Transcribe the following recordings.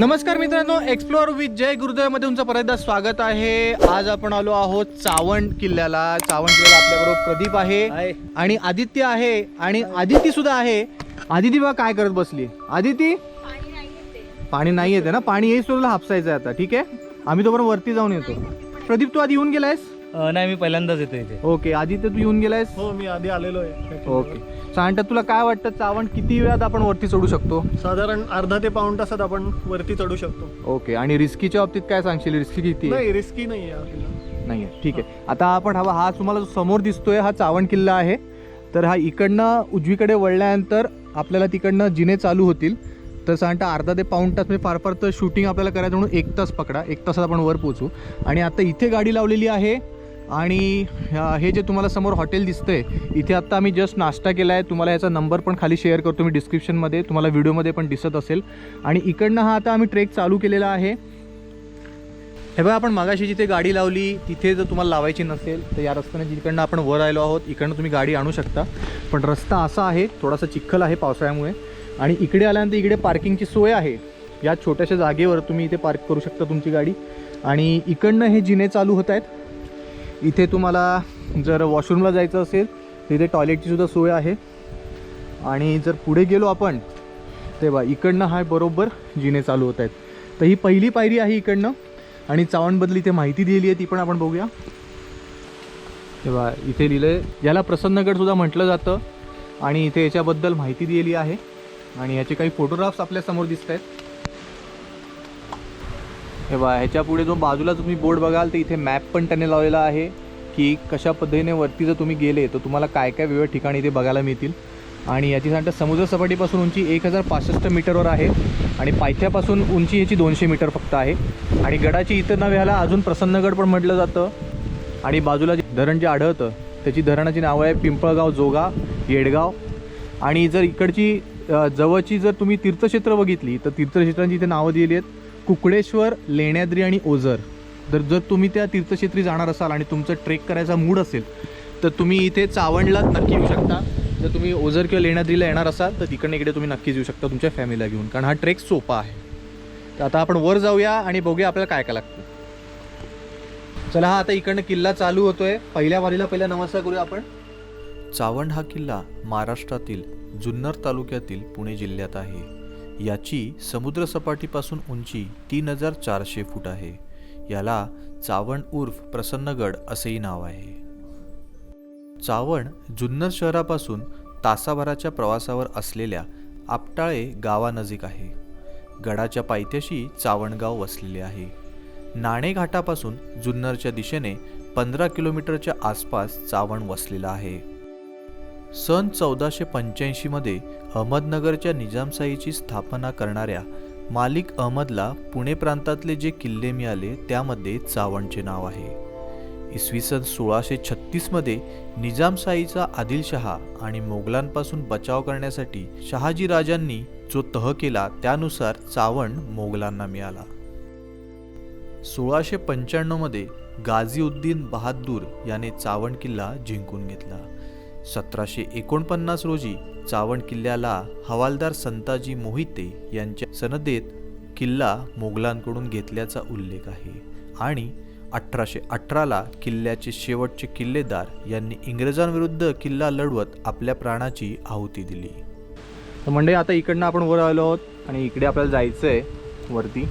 नमस्कार मित्रांनो explore with जय गुरुदेवमध्ये तुमचं परत एकदा स्वागत आहे. आज आपण आलो आहोत चावंड किल्ल्याला. चावंड किल्ल्याला आपल्याबरोबर प्रदीप आहे आणि आदित्य आहे आणि आदिती सुद्धा आहे. आदिती बघा काय करत बसली. आदिती? पाणी नाही येते. ना? पाणी येईल तुला हापसायचं आहे आता. ठीक आहे? आम्ही तोपर्यंत वरती जाऊन येतो. प्रदीप तू आधी येऊन गेलायस? नाही मी पहिल्यांदाच येतो इथे. ओके आदित्य तू येऊन गेलायस? हो मी आधी आलेलो आहे ओके. सांगता तुला काय वाटतं चावंड किती वेळात आपण वरती चढू शकतो? साधारण अर्धा ते पाऊण तासात आपण वरती चढू शकतो. ओके आणि रिस्कीच्या बाबतीत काय सांगशील? रिस्की किती नाही रिस्की नाही आहे आपल्याला. नाही आहे. ठीक आहे. आता आपण हा हा तुम्हाला जो समोर दिसतोय हा चावण किल्ला आहे. तर हा इकडनं उजवीकडे वळल्यानंतर आपल्याला तिकडनं जिने चालू होतील. तर सांगता अर्धा ते पाऊण तास म्हणजे फार फार तर शूटिंग आपल्याला करायचं म्हणून एक तास पकडा. एक तासात आपण वर पोहोचू. आणि आता इथे गाडी लावलेली आहे आणि हे जे तुम्हाला समोर हॉटेल दिसतं आहे इथे आत्ता आम्ही जस्ट नाश्ता केला आहे. तुम्हाला याचा नंबर पण खाली शेअर करतो मी डिस्क्रिप्शनमध्ये तुम्हाला व्हिडिओमध्ये पण दिसत असेल. आणि इकडनं हा आता आम्ही ट्रेक चालू केलेला आहे. हे बघा आपण मागाशी जिथे गाडी लावली तिथे जर तुम्हाला लावायची नसेल तर या रस्त्याने जिकडनं आपण वर आलो आहोत इकडनं तुम्ही गाडी आणू शकता. पण रस्ता असा आहे थोडासा चिखल आहे पावसाळ्यामुळे. आणि इकडे आल्यानंतर इकडे पार्किंगची सोय आहे. या छोट्याशा जागेवर तुम्ही इथे पार्क करू शकता तुमची गाडी. आणि इकडनं हे जिने चालू होत आहेत. इथे तुम्हाला जर वॉशरूमला जायचं असेल तर इथे टॉयलेटची सुद्धा सोय आहे. आणि जर पुढे गेलो आपण तेव्हा इकडनं हा बरोबर जिने चालू होत आहेत. तर ही पहिली पायरी आहे इकडनं. आणि चावणबद्दल इथे माहिती दिलेली आहे ती पण आपण बघूया. तेव्हा इथे लिहिलं याला प्रसन्नगडसुद्धा म्हटलं जातं. आणि इथे याच्याबद्दल माहिती दिलेली आहे. आणि याचे काही फोटोग्राफ्स आपल्यासमोर दिसत आहेत तेव्हा ह्याच्या पुढे जो बाजूला तुम्ही बोर्ड बघाल तर इथे मॅप पण त्याने लावलेला आहे की कशा पद्धतीने वरती जर तुम्ही गेले तर तुम्हाला काय काय वेगवेगळ्या ठिकाणी इथे बघायला मिळतील. आणि याची सांगता समुद्रसपाटीपासून उंची एक हजार पासष्ट मीटरवर आहे आणि पायथ्यापासून उंची याची दोनशे मीटर फक्त आहे. आणि गडाची इतर नाव ह्याला अजून प्रसन्नगड पण म्हटलं जातं. आणि बाजूला जे धरण जे आढळतं त्याची धरणाची नावं आहे पिंपळगाव जोगा येडगाव. आणि जर इकडची जवळची जर तुम्ही तीर्थक्षेत्र बघितली तर तीर्थक्षेत्रांची इथे नावं दिली आहेत. कुकडेश्वर लेण्याद्री आणि ओझर. तर जर तुम्ही त्या तीर्थक्षेत्री जाणार असाल आणि तुमचं ट्रेक करायचा मूड असेल तर तुम्ही इथे चावंडला नक्की येऊ शकता. जर तुम्ही ओझर किंवा लेण्याद्रीला येणार असाल तर तिकडनं इकडे तुम्ही नक्कीच येऊ शकता तुमच्या फॅमिलीला घेऊन. कारण हा ट्रेक सोपा आहे. तर आता आपण वर जाऊया आणि बघूया आपल्याला काय काय लागतं. चला हा आता इकडनं किल्ला चालू होतोय. पहिल्या वारीला पहिला नमस्कार करूया आपण. चावंड हा किल्ला महाराष्ट्रातील जुन्नर तालुक्यातील पुणे जिल्ह्यात आहे. याची समुद्रसपाटीपासून उंची तीन हजार चारशे फूट आहे. याला चावण उर्फ प्रसन्नगड असेही नाव आहे. चावण जुन्नर शहरापासून तासाभराच्या प्रवासावर असलेल्या आपटाळे गावानजीक आहे. गडाच्या पायथ्याशी चावणगाव वसलेले आहे. नाणे घाटापासून जुन्नरच्या दिशेने पंधरा किलोमीटरच्या आसपास चावण वसलेला आहे. सन चौदाशे पंच्याऐंशीमध्ये अहमदनगरच्या निजामशाहीची स्थापना करणाऱ्या मालिक अहमदला पुणे प्रांतातले जे किल्ले मिळाले त्यामध्ये चावणचे नाव आहे. इसवी सन सोळाशे छत्तीसमध्ये निजामशाहीचा आदिलशहा आणि मोगलांपासून बचाव करण्यासाठी शहाजी राजांनी जो तह केला त्यानुसार चावण मोगलांना मिळाला. सोळाशे पंच्याण्णवमध्ये गाझीउद्दीन बहादूर याने चावण किल्ला जिंकून घेतला. सतराशे एकोणपन्नास रोजी चावण किल्ल्याला हवालदार संताजी मोहिते यांच्या सनदेत किल्ला मोगलांकडून घेतल्याचा उल्लेख आहे. आणि अठराशे अठराला किल्ल्याचे शेवटचे किल्लेदार यांनी इंग्रजांविरुद्ध किल्ला लढवत आपल्या प्राणाची आहुती दिली. तर म्हणजे आता इकडनं आपण वर आलो आहोत आणि इकडे आपल्याला जायचं आहे वरती.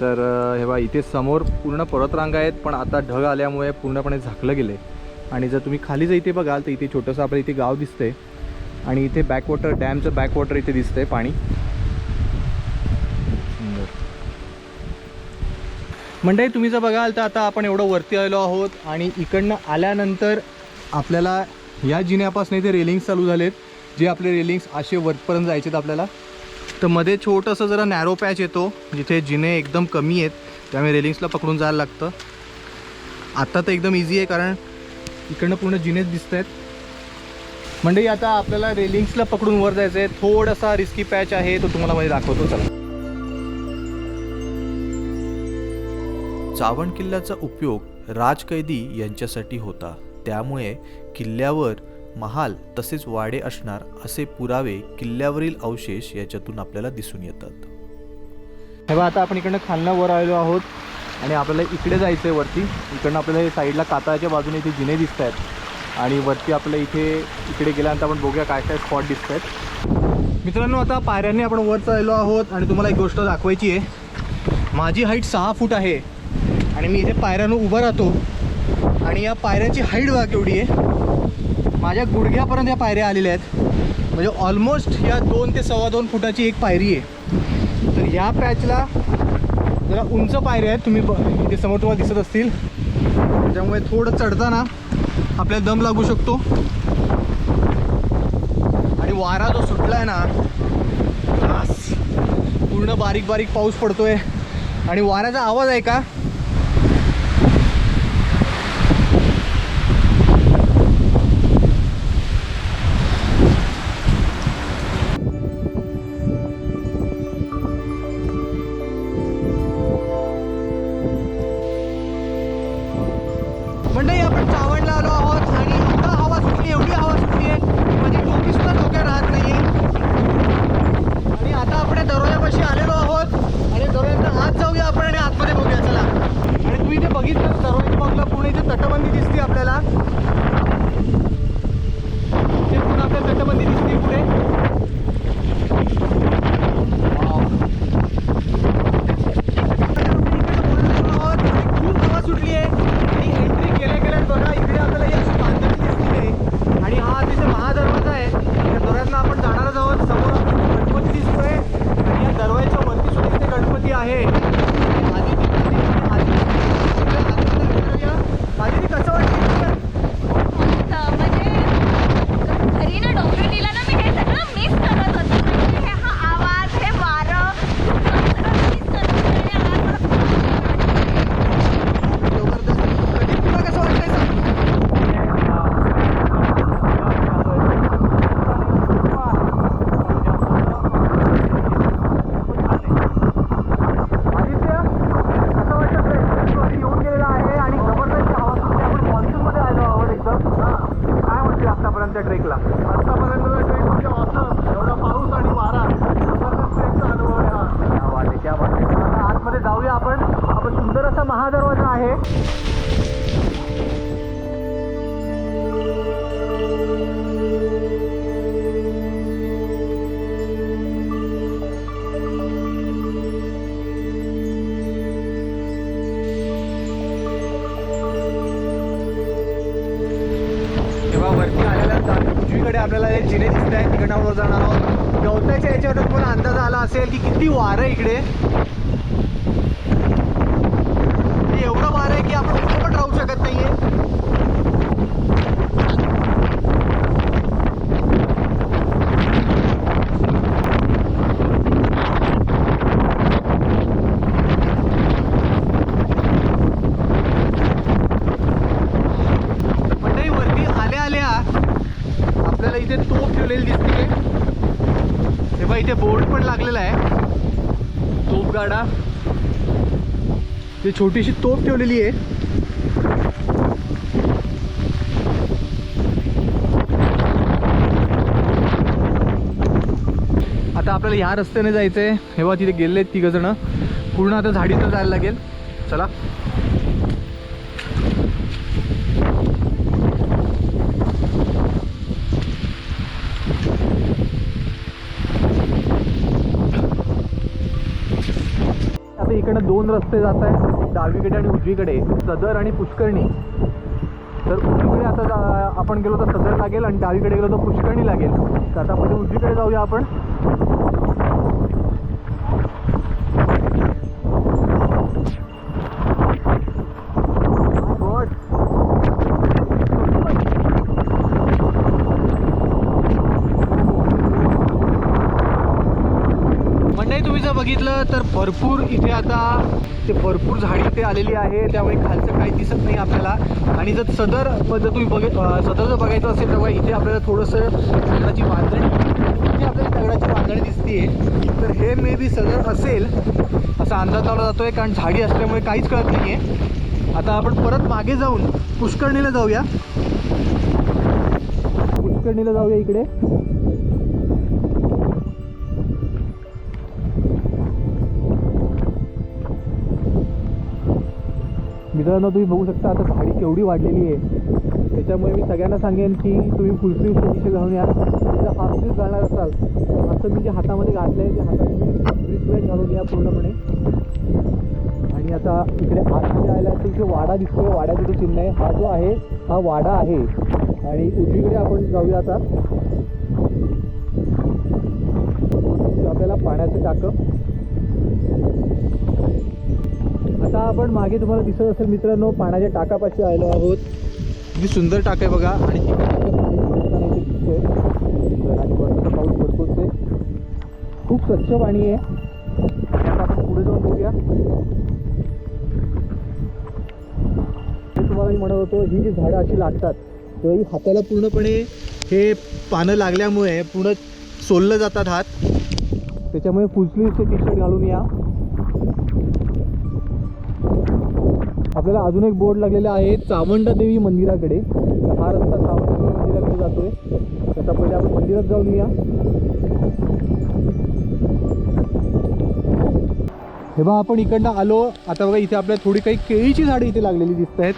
तर हे बा इथे समोर पूर्ण पर्वतरांगा आहेत पण आता ढग आल्यामुळे पूर्णपणे झाकलं गेलं आहे आणि जर तुम्ही खाली जर इथे बघाल तर इथे छोटंसं आपलं इथे गाव दिसतंय. आणि इथे बॅकवॉटर डॅमचं बॅकवॉटर इथे दिसतंय पाणी. मंडळी तुम्ही जर बघाल तर आता आपण एवढं वरती आलो आहोत आणि इकडनं आल्यानंतर आपल्याला या जिन्यापासून इथे रेलिंग्स चालू झालेत जे आपले रेलिंग्स असे वरपर्यंत जायचे आहेत आपल्याला. तर मध्ये छोटंसं जरा नॅरो पॅच येतो जिथे जिने एकदम कमी आहेत त्यामुळे रेलिंग्सला पकडून जायला लागतं. आता तर एकदम इझी आहे कारण इकडनं पूर्ण जिनेच दिसत आहेत म्हणजे आता आपल्याला रेलिंग्सला पकडून वर जायचं आहे थोडासा रिस्की पॅच आहे तो तुम्हाला मध्ये दाखवतो. चला. चावण किल्ल्याचा उपयोग राजकैदी यांच्यासाठी होता. त्यामुळे किल्ल्यावर महाल तसेच वाडे असणार असे पुरावे किल्ल्यावरील अवशेष याच्यातून आपल्याला दिसून येतात. हे बघा आता आपण इकडनं खालनं वर आलेलो आहोत. आणि आपल्याला इकडे जायचं आहे वरती. इकडनं आपल्याला हे साईडला कातळाच्या बाजूने इथे जिने दिसत आहेत आणि वरती आपल्या इथे इकडे गेल्यानंतर आपण बघूया काय काय स्पॉट दिसत आहेत मित्रांनो आता पायऱ्यांनी आपण वर चाललो आहोत आणि तुम्हाला एक गोष्ट दाखवायची आहे. माझी हाईट सहा फूट आहे आणि मी इथे पायऱ्यानं उभं राहतो. आणि या पायऱ्याची हाईट बघा केवढी आहे. माझ्या गुडघ्यापर्यंत या पायऱ्या आलेल्या आहेत. म्हणजे ऑलमोस्ट या दोन ते सव्वा दोन फुटाची एक पायरी आहे. तर ह्या पॅचला जरा उंच पायऱ्या आहेत. तुम्ही ब इथे समोर तुम्हाला दिसत असतील. त्याच्यामुळे थोडं चढताना आपल्याला दम लागू शकतो. आणि वारा जो सुटला आहे ना आस, पूर्ण बारीक बारीक पाऊस पडतोय. आणि वाऱ्याचा आवाज आहे का? दिसत जाणार आहोत. गवताच्या याच्यावर पण अंदाज आला असेल की किती वारं इकडे हे एवढं वारं आहे की आपण कुठं पण राहू शकत नाहीये मंडळी वरती आल्या आल्या आपल्याला ठेवलेली दिसते तेव्हा इथे बोर्ड पण लागलेला आहे. तोपगाडा ते छोटीशी तोफ ठेवलेली आहे. आता आपल्याला ह्या रस्त्याने जायचं आहे हेव्हा तिथे गेले आहेत तिघ जण पूर्ण आता झाडीचं जायला लागेल. चला आता इकडनं दोन रस्ते जात आहेत एक डावीकडे आणि उजवीकडे सदर आणि पुष्करणी. तर उजवीकडे आता जा- आपण गेलो तर सदर लागेल आणि डावीकडे गेलो तर पुष्करणी लागेल. तर आता पहिले उजवीकडे जाऊया आपण God. मंडळी तुम्ही जर बघितलं तर भरपूर इथे आता ते भरपूर झाडी इथे आलेली आहे त्यामुळे खालचं काही दिसत नाही आपल्याला. आणि जर सदर जर तुम्ही बघ सदर जर बघायचं असेल तेव्हा इथे आपल्याला थोडंसं दगडाची बांधणी इथे आपल्याला दगडाची बांधणी दिसते तर हे मे बी सदर असेल असा अंदाज लावला जातोय कारण झाडी असल्यामुळे काहीच कळत नाही आहे आता आपण परत मागे जाऊन पुष्कर्णीला जाऊया. पुष्कर्णीला जाऊया इकडे. मित्रांनो तुम्ही बघू शकता आता झाडी केवढी वाढलेली आहे. त्याच्यामुळे मी सगळ्यांना सांगेन की तुम्ही फुल स्लीव घालून या. जर हाफ स्लीव घालणार असाल असं मी जे हातामध्ये घातलं आहे ते हातामध्ये तुम्ही घालून या पूर्णपणे. आणि आता इकडे आतमध्ये आला तर इथे वाडा दिसतोय. वाड्याचं जो चिन्ह आहे. हा जो आहे हा वाडा आहे. आणि उजवीकडे आपण जाऊया आता. आपल्याला पाण्याचं टाकं. आता आपण मागे तुम्हाला दिसत असेल मित्रांनो पाण्याच्या टाकापाशी आलो आहोत. किती सुंदर टाक आहे बघा आणि पाऊस आहे. खूप स्वच्छ पाणी आहे. आता आपण पुढे जाऊन बघूया. तुम्हाला मी म्हणत होतो ही जी झाडं अशी लागतात तेव्हा ही हाताला पूर्णपणे हे पानं लागल्यामुळे पूर्ण सोललं जातात हात. त्याच्यामुळे फुलस्लीवचे टी शर्ट घालून या. आपल्याला अजून एक बोर्ड लागलेला आहे चामुंडादेवी मंदिराकडे. हा रस्ता चामुंडादेवी मंदिराकडे जातोय. त्याचा पहिले आपण मंदिरात जाऊन या हे बघा आपण इकडनं आलो. आता बघा इथे आपल्याला थोडी काही केळीची झाडं इथे लागलेली दिसत आहेत.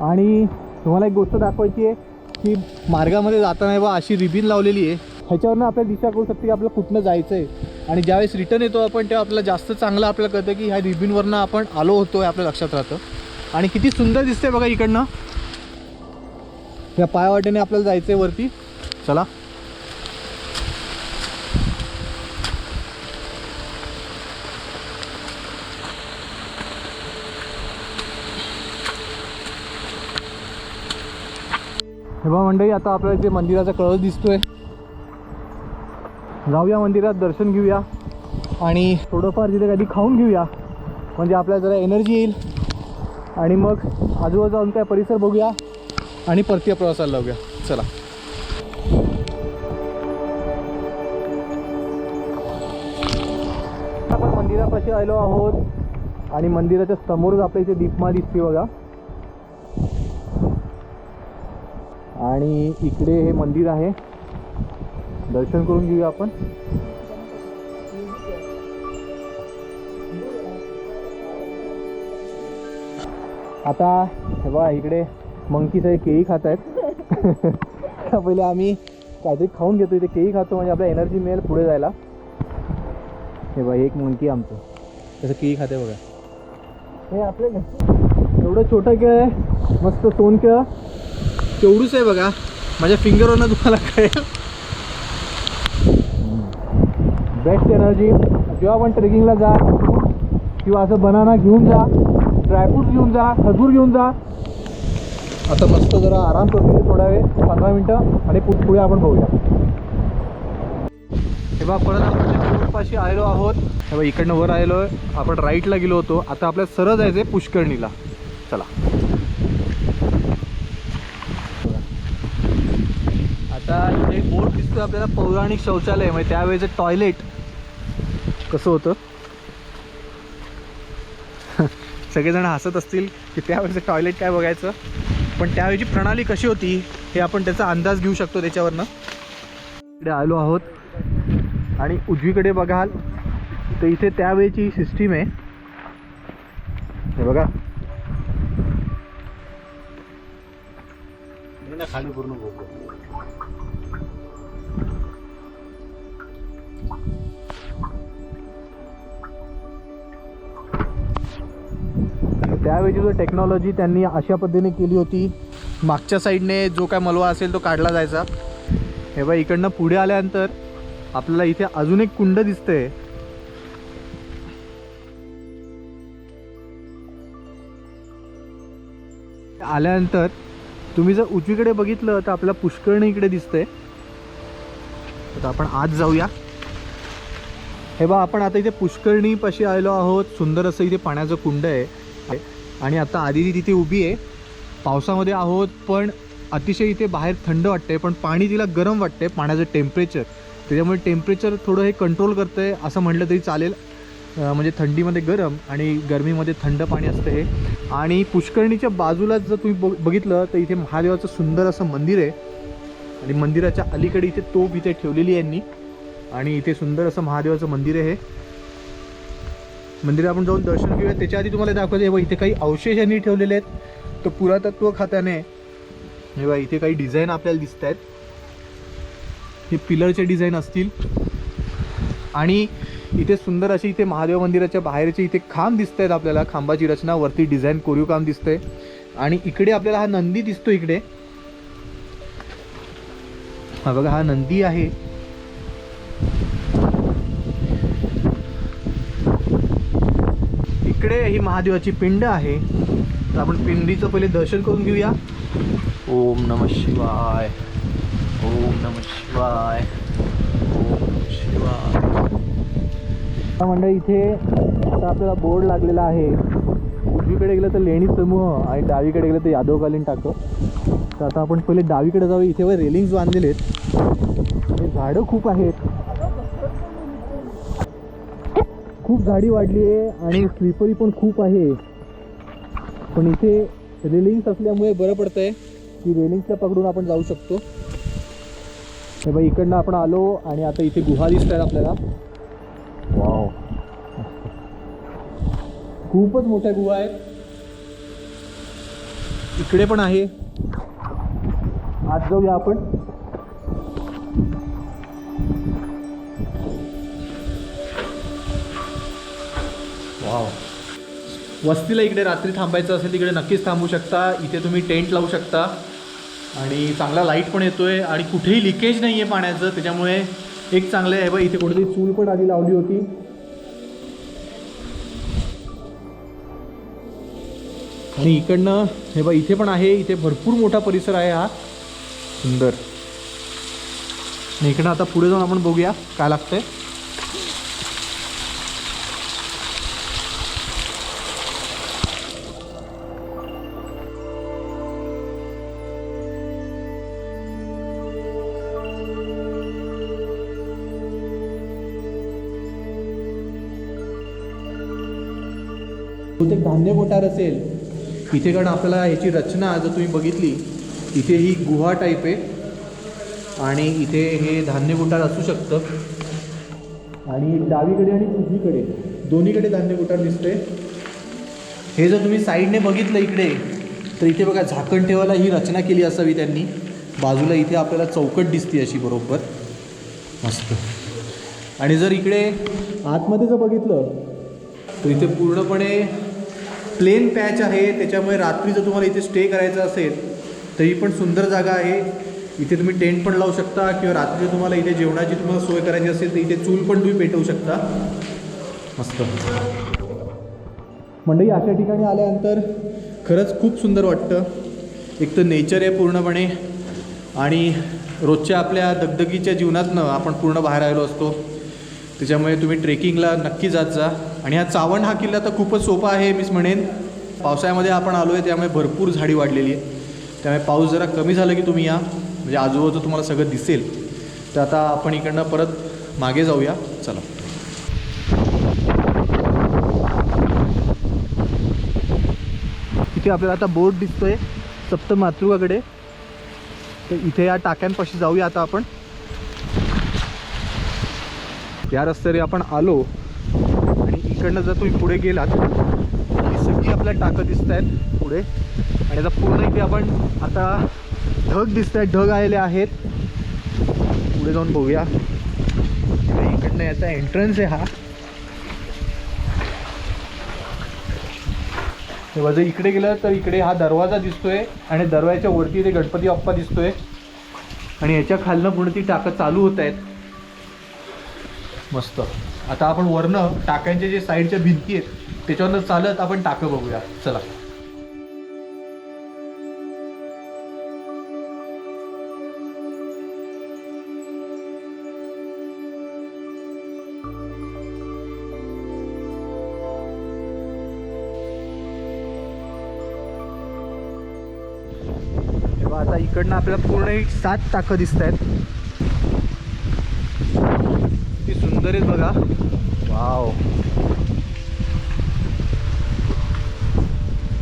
आणि तुम्हाला एक गोष्ट दाखवायची आहे की मार्गामध्ये जाताना बा अशी रिबीन लावलेली आहे. ह्याच्यावरनं आपल्याला दिशा करू शकते की आपलं कुठनं जायचं आहे आणि ज्यावेळेस रिटर्न येतो आपण तेव्हा आपल्याला जास्त चांगलं आपल्याला कळतं की ह्या रिबीनवरनं आपण आलो होतो हे आपल्या लक्षात राहतं. आणि किती सुंदर दिसते बघा इकडनं. या पायवाटेने आपल्याला जायचं आहे वरती. चला. हेवा मंडळी आता आपल्याला इथे मंदिराचा कळस दिसतोय. जाऊया मंदिरात दर्शन घेऊया. आणि थोडंफार तिथे कधी खाऊन घेऊया. म्हणजे आपल्याला जरा एनर्जी येईल. आणि मग आजूबाजू जाऊन काय परिसर बघूया आणि परतीय प्रवासाला लावूया चला. आपण मंदिरापाशी आलो आहोत आणि मंदिराच्या समोरच आपल्या इथे दीपमा दिसते बघा. आणि इकडे हे मंदिर आहे. दर्शन करून घेऊया आपण. आता हे बघा इकडे मंकी सगळे केळी खात आहेत. पहिले आम्ही काहीतरी खाऊन घेतो इथे केळी खातो म्हणजे आपल्याला एनर्जी मिळेल पुढे जायला. हे बा एक मंकी आमचं. तसं केळी खाते बघा. हे आपले एवढं छोटं केळ आहे मस्त सोन केळ. तेवढूच आहे बघा. माझ्या फिंगरवरनं तुम्हाला कळेल. बेस्ट एनर्जी जेव्हा आपण ट्रेकिंगला जा किंवा असं बनाना घेऊन जा ड्रायफ्रूट घेऊन जा खजूर घेऊन जा. आता मस्त जरा आराम करतो थोडा वेळ पंधरा मिनटं आणि पुढे आपण बघूया. तेव्हा परत आपण पाशी आलेलो आहोत. तेव्हा इकडनं वर आलेलो आहे आपण राईटला गेलो होतो. आता आपल्याला सरळ जायचं आहे पुष्कर्णीला. चला. आता एक बोर्ड दिसतोय आपल्याला पौराणिक शौचालय. म्हणजे त्यावेळेचं टॉयलेट कसं होतं? सगळेजण हसत असतील की त्यावेळेचं टॉयलेट काय बघायचं? पण त्यावेळेची प्रणाली कशी होती हे आपण त्याचा अंदाज घेऊ शकतो त्याच्यावरनं. इकडे आलो आहोत. आणि उजवीकडे बघाल तर इथे त्यावेळेची सिस्टीम आहे. हे बघा. खाली पूर्ण त्यावेळी जो टेक्नॉलॉजी त्यांनी अशा पद्धतीने केली होती मागच्या साईडने जो काय मलवा असेल तो काढला जायचा. हे बघा इकडनं पुढे आल्यानंतर आपल्याला इथे अजून एक कुंड दिसतंय. आल्यानंतर तुम्ही जर उजवीकडे बघितलं तर आपल्याला पुष्कळणी इकडे दिसतंय. तर आपण आज जाऊया. हे बा आपण आता इथे पुष्कळणीपाशी आलेलो आहोत. सुंदर असं इथे पाण्याचं कुंड आहे. आणि आता आदिती तिथे उभी आहे. पावसामध्ये आहोत पण अतिशय इथे बाहेर थंड वाटते पण पाणी तिला गरम वाटते पाण्याचं टेम्परेचर त्याच्यामुळे टेम्परेचर थोडं हे कंट्रोल करतं आहे असं म्हटलं तरी चालेल. म्हणजे थंडीमध्ये गरम आणि गरमीमध्ये थंड पाणी असतं हे. आणि पुष्करणीच्या बाजूलाच जर तुम्ही बघ बघितलं तर इथे महादेवाचं सुंदर असं मंदिर आहे. आणि मंदिराच्या अलीकडे इथे तोफ इथे ठेवलेली आहे यांनी. आणि इथे सुंदर असं महादेवाचं मंदिर आहे मंदिर आपण जाऊन दर्शन घेऊया. त्याच्या आधी तुम्हाला दाखवते आहे बघा इथे काही अवशेष यांनी ठेवलेले आहेत. तर पुरातत्व खात्याने हे बघा इथे काही डिझाईन आपल्याला दिसत आहेत हे पिलरचे डिझाईन असतील. आणि इथे सुंदर अशी इथे महादेव मंदिराच्या बाहेरचे इथे खांब दिसत आहेत आपल्याला. खांबाची रचना वरती डिझाईन कोरीव काम दिसतंय. आणि इकडे आपल्याला हा नंदी दिसतो इकडे. हा बघा हा नंदी आहे. ही महादेवाची पिंड आहे. तर आपण पिंडीचं पहिले दर्शन करून घेऊया. ओम नम शिवाय. ओम नम शिवाय. ओम शिवाय. मंडळी इथे आता आपल्याला बोर्ड लागलेला आहे. उजवीकडे गेलं तर लेणी समूह आणि डावीकडे गेलं तर यादवकालीन टाकं. तर आता आपण पहिले डावीकडे जाऊ इथे वर रेलिंग्स बांधलेले आहेत. झाडं खूप आहेत. खूप गाडी वाढली आहे आणि स्लिपरी पण खूप आहे. पण इथे रेलिंग्स असल्यामुळे बरं पडतंय. की रेलिंग्सला पकडून आपण जाऊ शकतो. हे बाई इकडनं आपण आलो आणि आता इथे गुहा दिसत आहेत आपल्याला. वाव खूपच मोठ्या गुहा आहेत इकडे पण आहे. आज जाऊया आपण. वस्तीला इकडे रात्री थांबायचं असेल तिकडे नक्कीच थांबू शकता. इथे तुम्ही टेंट लावू शकता. आणि चांगला लाइट पण येतो आहे आणि कुठेही लिकेज नाही आहे पाण्याचं. त्याच्यामुळे एक चांगलं आहे बघ इथे कुठेतरी चूल पण आधी लावली होती. आणि इकडनं हे बघ इथे पण आहे. इथे भरपूर मोठा परिसर आहे हा. सुंदर. आणि इकडनं आता पुढे जाऊन आपण बघूया काय लागतंय. बहुतेक धान्य कोठार असेल इथे कारण आपल्याला ह्याची रचना जर तुम्ही बघितली. इथे ही गुहा टाईप आहे. आणि इथे हे धान्य कोठार असू शकतं. आणि डावीकडे आणि उजवीकडे दोन्हीकडे धान्य कोठार दिसते हे जर तुम्ही साईडने बघितलं इकडे तर इथे बघा झाकण ठेवायला ही रचना केली असावी त्यांनी. बाजूला इथे आपल्याला चौकट दिसते अशी बरोबर. मस्त. आणि जर इकडे आतमध्ये जर बघितलं तर इथे पूर्णपणे प्लेन पॅच आहे त्याच्यामुळे रात्री जर तुम्हाला इथे स्टे करायचा असेल तर ही पण सुंदर जागा आहे. इथे तुम्ही टेंट पण लावू शकता किंवा रात्री तुम्हाला इथे जेवणाची तुम्हाला सोय करायची असेल तर इथे चूल पण तुम्ही पेटवू शकता. मस्त. मंडळी अशा ठिकाणी आल्यानंतर खरंच खूप सुंदर वाटतं. एक तर नेचर आहे पूर्णपणे आणि रोजच्या आपल्या दगदगीच्या जीवनातनं आपण पूर्ण बाहेर आलेलो असतो. त्याच्यामुळे तुम्ही ट्रेकिंगला नक्की जात जा. आणि हा चावंड हा किल्ला तर खूपच सोपा आहे मीच म्हणेन. पावसाळ्यामध्ये आपण आलो आहे त्यामुळे भरपूर झाडी वाढलेली आहे त्यामुळे पाऊस जरा कमी झाला की तुम्ही या. म्हणजे आजूबाजू तुम्हाला सगळं दिसेल. तर आता आपण इकडनं परत मागे जाऊया. चला. इथे आपल्याला आता बोट दिसतोय सप्त मातृकाकडे तर इथे या टाक्यांपाशी जाऊया आता आपण. या रस्त्याने आपण आलो आणि इकडनं जर तुम्ही पुढे गेलात ही सगळी आपल्या टाकं दिसत आहेत पुढे. आणि आता पूर्ण इथे आपण आता ढग दिसत आहेत ढग आलेले आहेत. पुढे जाऊन बघूया. इकडनं याचा एंट्रन्स आहे हा. तेव्हा जर इकडे गेलं तर इकडे हा दरवाजा दिसतोय आणि दरवाजाच्या वरती ते गणपती बाप्पा दिसतोय. आणि याच्या खालनं पूर्ण ती टाकं चालू होत आहेत. मस्त. आता आपण वरनं टाक्यांच्या जे साईडच्या भिंती आहेत त्याच्यावरनं चालत आपण टाकं बघूया. चला. तेव्हा आता इकडनं आपल्याला पूर्ण एक सात टाकं दिसत आहेत किती सुंदर आहेत बघा. वाव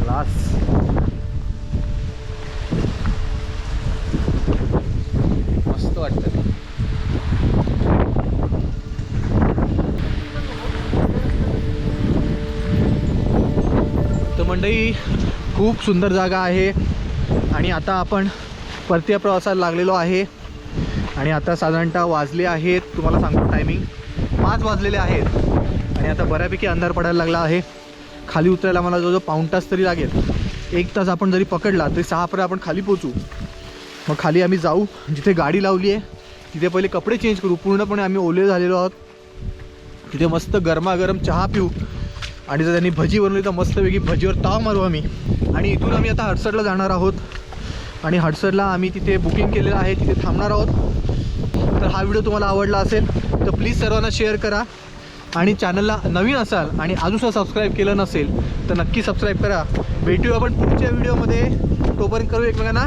क्लास मस्त वाटतं. मंडई खूप सुंदर जागा आहे. आणि आता आपण परतीय प्रवासाला लागलेलो आहे. आणि आता साधारणतः वाजले आहेत. तुम्हाला सांगतो टायमिंग पाच वाजलेले आहेत. आणि आता बऱ्यापैकी अंधार पडायला लागला आहे. खाली उतरायला मला जवळजवळ पाऊण तास तरी लागेल. एक तास आपण जरी पकडला तरी सहापर्यंत आपण खाली पोचू मग खाली आम्ही जाऊ. जिथे गाडी लावली आहे तिथे पहिले कपडे चेंज करू. पूर्णपणे आम्ही ओले झालेलो आहोत. तिथे मस्त गरमागरम चहा पिऊ. आणि जर त्यांनी भजी बनवली तर मस्तपैकी भजीवर ताव मारू आम्ही. आणि इथून आम्ही आता हडसरला जाणार आहोत. आणि हडसरला आम्ही तिथे बुकिंग केलेलं आहे. तिथे थांबणार आहोत. तर हा व्हिडिओ तुम्हाला आवडला असेल तर प्लीज सर्वांना शेअर करा. आणि चॅनलला नवीन असाल आणि अजूनसुद्धा सबस्क्राईब केलं नसेल तर नक्की सबस्क्राईब करा. भेटू आपण पुढच्या व्हिडिओमध्ये तोपर्यंत करू एकमेकांना